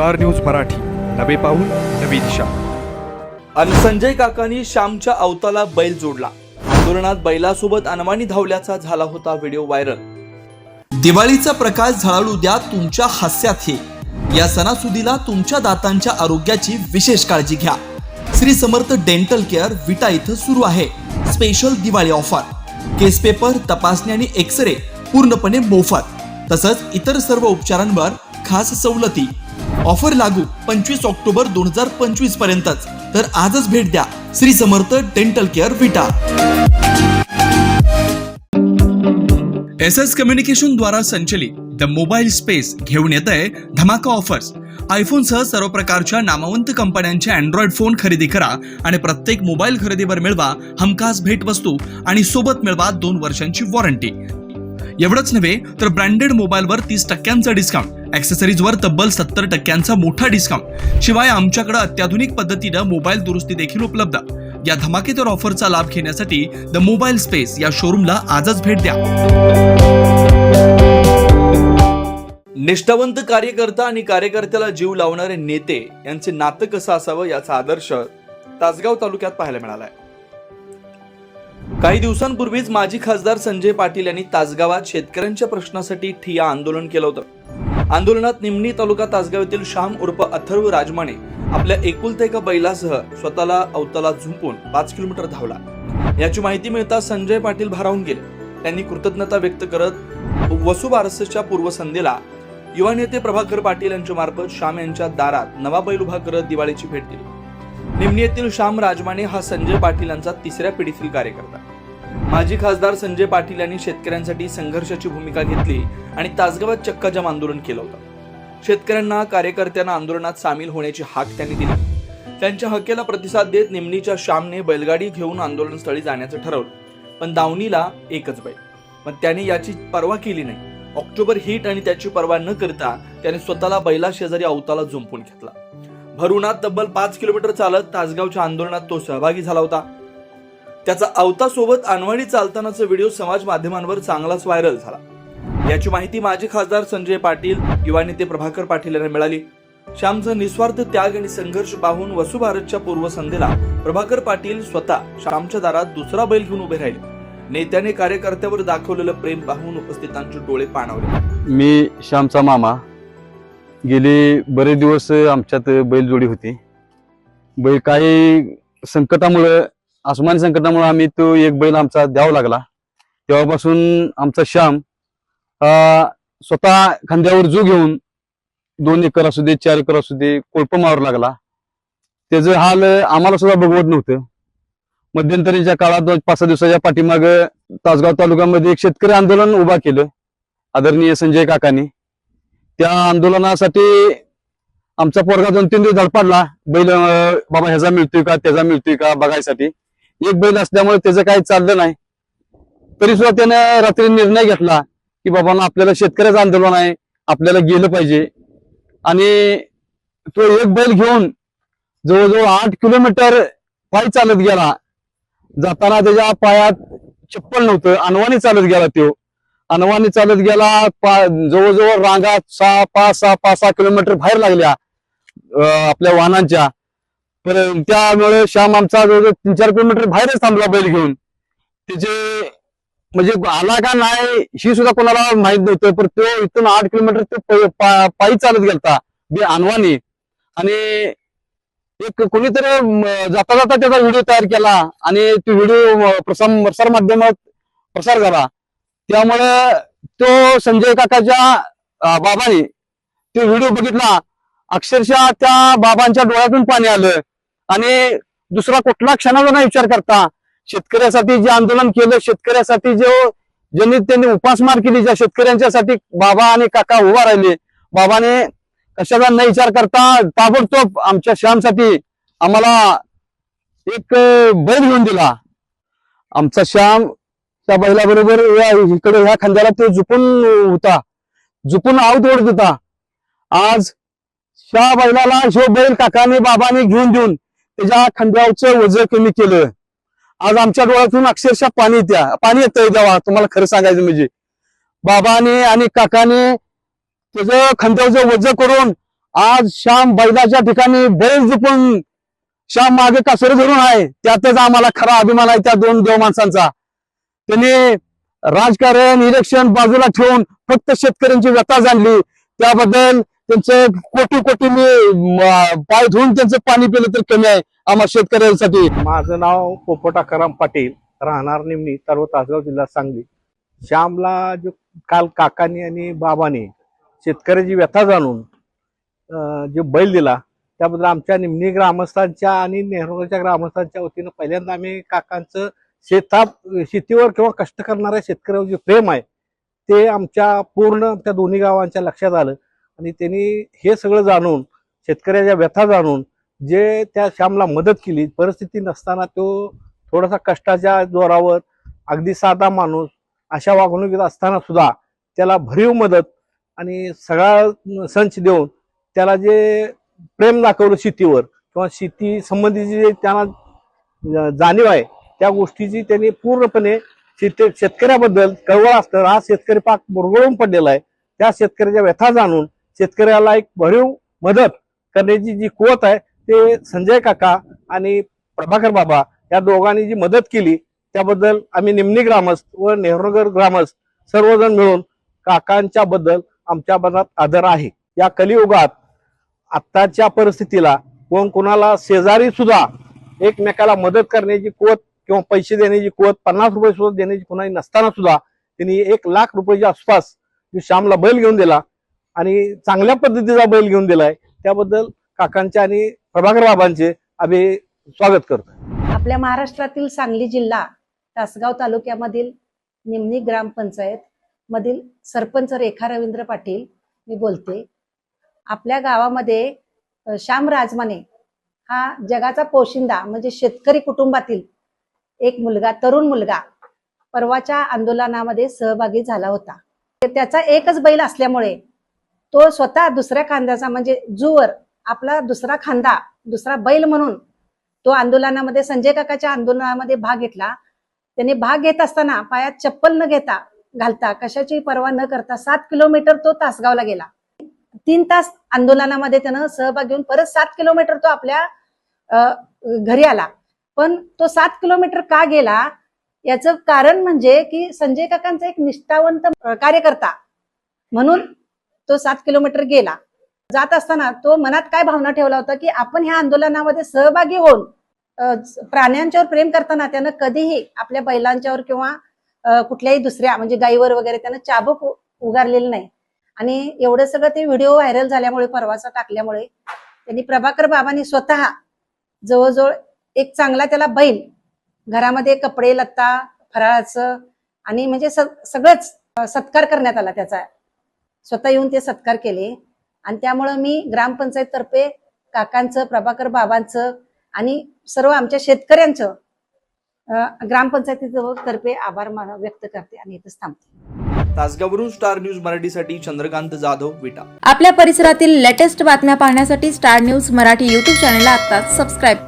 Star news Marathi. नवे पाऊल नवी दिशा. आणि संजय काकांनी श्यामच्या अवताला बैल जोडला. आंदोलनात बैलासोबत अनमानी धावल्याचा झाला होता व्हिडिओ व्हायरल. दिवाळीचा प्रकाश झळाळू द्या तुमच्या हास्यात हे. या सणासुदीला तुमच्या दातांच्या आरोग्याची विशेष काळजी घ्या. श्री समर्थ डेंटल केअर विटा इथं सुरू आहे. Special Diwali offer. Case paper तपासणी आणि एक्सरे पूर्णपणे मोफत. तसंच इतर सर्व उपचारांवर खास सवलती. ऑफर लागू पंचवीस ऑक्टोबर दोन हजार पंचवीस पर्यंतच. तर आजच भेट द्या. Shri Samarth dental care Vita. S S communication द्वारा संचलित द मोबाईल स्पेस घेऊन येत आहे धमाका ऑफर्स. आयफोन सह सर्व प्रकारच्या नामवंत कंपन्यांचे अँड्रॉइड फोन खरेदी करा आणि प्रत्येक मोबाईल खरेदीवर मिळवा हमखास भेटवस्तू आणि सोबत मिळवा दोन वर्षांची वॉरंटी एवढंच नव्हे तर ब्रँडेड मोबाईलवर तीस टक्क्यांचा डिस्काउंट ॲक्सेसरीजवर तब्बल सत्तर टक्क्यांचा मोठा डिस्काउंट शिवाय आमच्याकडे अत्याधुनिक पद्धतीनं मोबाईल दुरुस्ती देखील उपलब्ध. या धमाकेदार ऑफरचा लाभ घेण्यासाठी द मोबाईल स्पेस या शोरूमला आजच भेट द्या. निष्ठावंत कार्यकर्ता आणि कार्यकर्त्याला जीव लावणारे नेते यांचे नातं कसं असावं याचा आदर्श तासगाव तालुक्यात पाहायला मिळालाय. काही दिवसांपूर्वीच माजी खासदार संजय पाटील यांनी तासगावात शेतकऱ्यांच्या प्रश्नासाठी ठिया आंदोलन केलं होतं. आंदोलनात निमणी तालुका तासगाव येथील श्याम उर्फ अथर्व राजमाने आपल्या एकुलत्या एका बैलासह स्वतःला अवताला झुंपून पाच किलोमीटर धावला. याची माहिती मिळता संजय पाटील भारावून गेले. त्यांनी कृतज्ञता व्यक्त करत वसुबारसच्या पूर्वसंध्येला युवा नेते प्रभाकर पाटील यांच्या मार्फत श्याम यांच्या दारात नवा बैल उभा करत दिवाळीची भेट दिली. निमणी येथील श्याम राजमाने हा संजय पाटील यांचा तिसऱ्या पिढीतील कार्यकर्ता. माजी खासदार संजय पाटील यांनी शेतकऱ्यांसाठी संघर्षाची भूमिका घेतली आणि तासगावात चक्काजाम आंदोलन केलं होतं. शेतकऱ्यांना कार्यकर्त्यांना आंदोलनात सामील होण्याची हाक त्यांनी दिली. त्यांच्या हकेला प्रतिसाद देत निमणीच्या श्यामने बैलगाडी घेऊन आंदोलनस्थळी जाण्याचं ठरवलं. पण दावणीला एकच बैल. पण त्याने याची पर्वा केली नाही. ऑक्टोबर हिट आणि त्याची पर्वा न करता त्याने स्वतःला बैला शेजारी अवताला झुंपून घेतला. भरुणात तब्बल पाच किलोमीटर चालत तासगावच्या आंदोलनात तो सहभागी झाला होता. त्याचा अवतासोबत अनवाणी चालतानाचा व्हिडिओ समाज माध्यमांवर चांगलाच व्हायरल झाला. याची माहिती माजी खासदार संजय पाटील युवा नेते प्रभाकर पाटील यांना मिळाली. श्यामचा निस्वार्थ त्याग आणि संघर्ष पाहून वसुभारतच्या पूर्वसंध्येला प्रभाकर पाटील स्वतः श्यामच्या दारात दुसरा बैल घेऊन उभे राहिले. नेत्याने कार्यकर्त्यावर दाखवलेलं प्रेम पाहून उपस्थितांचे डोळे पाणावले. मी श्यामचा मामा. गेले बरेच दिवस आमच्यात बैलजोडी होती. बैल काही संकटामुळं आसमानी संकटामुळे आम्ही तो एक बैल आमचा द्यावा लागला. तेव्हापासून आमचा श्याम स्वतः खांद्यावर जो घेऊन दोन एकर असू दे चार एकर असू दे कोळप मारू लागला. त्याचं हाल आम्हाला सुद्धा बघवत नव्हतं. मध्यंतरीच्या काळात दोन पाच सहा दिवसाच्या पाठीमाग तासगाव तालुक्यामध्ये एक शेतकरी आंदोलन उभा केलं. आदरणीय संजय काकांनी. त्या आंदोलनासाठी आमचा पोरगा दोन तीन दिवस धडपडला बैल बाबा ह्याचा मिळतोय का त्याचा मिळतोय का बघायसाठी. एक बैल असल्यामुळे त्याचं काही चाललं नाही. तरी सुद्धा त्यानं रात्री निर्णय घेतला की बाबा आपल्याला शेतकऱ्याचं आंदोलन आहे आपल्याला गेलं पाहिजे. आणि तो एक बैल घेऊन जवळजवळ आठ किलोमीटर पायी चालत गेला. जाताना त्याच्या पायात चप्पल नव्हतं अनवाणी चालत गेला तो. अनवानी चालत गेला पा- जवळजवळ रांगा सहा पाच सहा पाच सहा किलोमीटर बाहेर लागल्या आपल्या वाहनांच्या. पण त्यामुळे श्याम आमचा जवळजवळ तीन चार किलोमीटर बाहेरच थांबला बैल घेऊन. त्याचे म्हणजे आला का नाही ही सुद्धा कोणाला माहीत नव्हतं पण तो इथून आठ किलोमीटर तो पायी चालत गेलता बे अनवानी आणि एक कोणीतरी जाता जाता त्याचा व्हिडिओ तयार केला आणि तो व्हिडिओ प्रसार प्रसार माध्यमात प्रसार झाला. त्यामुळे तो संजय काकाच्या बाबाने तो व्हिडिओ बघितला. अक्षरशः त्या बाबांच्या डोळ्यातून पाणी आलं. आणि दुसरा कुठला क्षणाचा नाही विचार करता. शेतकऱ्यासाठी जे आंदोलन केलं शेतकऱ्यासाठी जो ज्यांनी त्यांनी उपासमार केली ज्या शेतकऱ्यांच्यासाठी बाबा आणि काका उभा राहिले. बाबाने कशाचा न विचार करता ताबडतोब आमच्या श्यामसाठी आम्हाला एक बैल घेऊन दिला. आमचा श्याम त्या बैलाबरोबर या इकडे ह्या खांद्याला तो झुपून होता. झुपून आऊत ओढत होता. आज त्या बैलाला जो बैल काकाने बाबाने घेऊन देऊन त्याच्या खांद्यावरचं वजन कमी केलं. आज आमच्या डोळ्यातून अक्षरशः पाणी येत्या पाणी येतंय देवा तुम्हाला खरं सांगायचं म्हणजे. बाबाने आणि काकाने त्याचं खांद्यावरचं वजन करून आज श्याम बैलाच्या ठिकाणी बैल झुपून श्याम मागे कासोरे धरून आहे. त्यातच आम्हाला खरा अभिमान आहे त्या दोन देव माणसांचा. त्यांनी राजकारण इलेक्शन बाजूला ठेवून फक्त शेतकऱ्यांची व्यथा जाणली. त्याबद्दल त्यांचे कोटी कोटी मी पाय धुवून त्यांचं पाणी पिलं तर कमी आहे आम्हा शेतकऱ्यांसाठी. माझं नाव पोपटा कराम पाटील राहणार निमणी सर्व तासगाव जिल्हा सांगली. श्यामला जो काल काकांनी आणि बाबाने शेतकऱ्याची व्यथा जाणून जो बैल दिला त्याबद्दल आमच्या निमणी ग्रामस्थांच्या आणि नेहरूच्या ग्रामस्थांच्या वतीनं पहिल्यांदा आम्ही काकांचं शेतात शेतीवर किंवा कष्ट करणाऱ्या शेतकऱ्यावर जे प्रेम आहे ते आमच्या पूर्ण त्या दोन्ही गावांच्या लक्षात आलं. आणि त्यांनी हे सगळं जाणून शेतकऱ्याच्या व्यथा जाणून जे त्या श्यामला मदत केली परिस्थिती नसताना तो थोडासा कष्टाच्या जोरावर अगदी साधा माणूस अशा वागणुकीत असताना सुद्धा त्याला भरीव मदत आणि सगळा संच देऊन त्याला जे प्रेम दाखवलं शेतीवर किंवा शेती संबंधीची जे त्यांना जाणीव आहे त्या गोष्टीची त्यांनी पूर्णपणे शेतकऱ्याबद्दल कळवळ असतं. हा शेतकरी पाक मुरगळून पडलेला आहे. त्या शेतकऱ्याच्या व्यथा जाणून शेतकऱ्याला एक भरीव मदत करण्याची जी कुवत आहे ते संजय काका आणि प्रभाकर बाबा या दोघांनी जी मदत केली त्याबद्दल आम्ही निमणी ग्रामस्थ व नेहरूनगर ग्रामस्थ सर्वजण मिळून काकांच्या बद्दल आमच्या मनात आदर आहे. या कलियुगात आत्ताच्या परिस्थितीला कोण कोणाला शेजारी सुद्धा एकमेकाला मदत करण्याची कुवत किंवा पैसे देण्याची कुवत पन्नास रुपये सुद्धा देण्याची कुणाही नसताना सुद्धा त्यांनी एक लाख रुपयाच्या आसपास श्यामला बैल घेऊन दिला आणि चांगल्या पद्धतीचा बैल घेऊन दिलाय. त्याबद्दल काकांचे आणि प्रभाकर बाबांचे आम्ही स्वागत करतो आपल्या महाराष्ट्रातील सांगली जिल्हा तासगाव तालुक्यामधील निमणी ग्रामपंचायत मधील सरपंच रेखा रवींद्र पाटील मी बोलते. आपल्या गावामध्ये श्याम राजमाने हा जगाचा पोशिंदा म्हणजे शेतकरी कुटुंबातील एक मुलगा तरुण मुलगा परवाच्या आंदोलनामध्ये सहभागी झाला होता. त्याचा एकच बैल असल्यामुळे तो स्वतः दुसऱ्या खांद्याचा म्हणजे जुवर आपला दुसरा खांदा दुसरा बैल म्हणून तो आंदोलनामध्ये संजय काकाच्या आंदोलनामध्ये भाग घेतला. त्याने भाग घेत असताना पायात चप्पल न घेता घालता कशाची पर्वा न करता सात किलोमीटर तो तासगावला गेला. तीन तास आंदोलनामध्ये त्यानं सहभाग घेऊन परत सात किलोमीटर तो आपल्या घरी आला. पण तो सात किलोमीटर का गेला? याचं कारण म्हणजे की संजय काकांचा एक निष्ठावंत कार्यकर्ता म्हणून तो सात किलोमीटर गेला. जात असताना तो मनात काय भावना ठेवला होता की आपण ह्या आंदोलनामध्ये सहभागी होऊन प्राण्यांच्यावर प्रेम करताना त्यानं कधीही आपल्या बैलांच्यावर किंवा कुठल्याही दुसऱ्या म्हणजे गाईवर वगैरे त्यानं चाबक उगारलेलं नाही. आणि एवढं सगळं ते व्हिडिओ व्हायरल झाल्यामुळे परवाचा टाकल्यामुळे त्यांनी प्रभाकर बाबांनी स्वतः जवळजवळ एक चांगला त्याला बैल. घरामध्ये कपडे लत्ता फराळाचं आणि म्हणजे सगळंच सत्कार करण्यात आला त्याचा. स्वतः येऊन ते सत्कार केले. आणि त्यामुळं मी ग्रामपंचायत तर्फे काकांचं प्रभाकर बाबांचं आणि सर्व आमच्या शेतकऱ्यांचं अं, ग्रामपंचायतीचं तर्फे आभार मान- व्यक्त करते आणि इथंच थांबते. तासगाववरून स्टार न्यूज मराठीसाठी चंद्रकांत जाधव विटा. आपल्या परिसरातील लेटेस्ट बातम्या पाहण्यासाठी स्टार न्यूज मराठी यूट्यूब चॅनलला आता सबस्क्राईब करा.